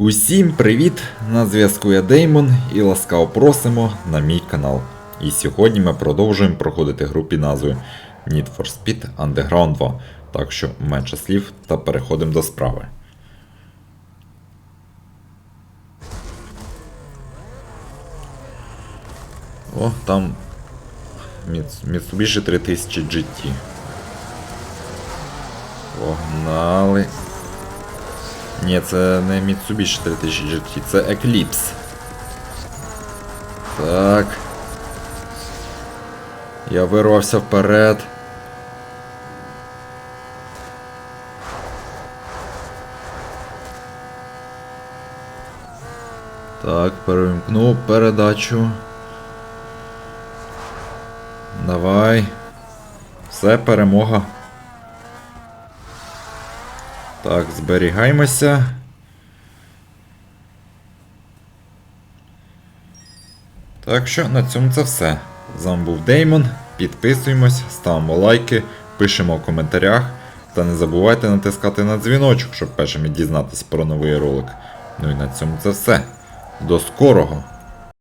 Усім привіт! На зв'язку я Деймон і ласкаво просимо на мій канал. І сьогодні ми продовжуємо проходити гру під назвою Need for Speed Underground 2. Так що менше слів та переходимо до справи. О, там Mitsubishi 3000 GT. Погнали. Ні, це не Mitsubishi 3000 GT, це Eclipse. Так. Я вирвався вперед. Так, перемкнув передачу. Давай. Все, перемога. Так, зберігаємося. Так що на цьому це все. З вами був Деймон. Підписуємось, ставимо лайки, пишемо в коментарях. Та не забувайте натискати на дзвіночок, щоб першими дізнатися про новий ролик. Ну і на цьому це все. До скорого!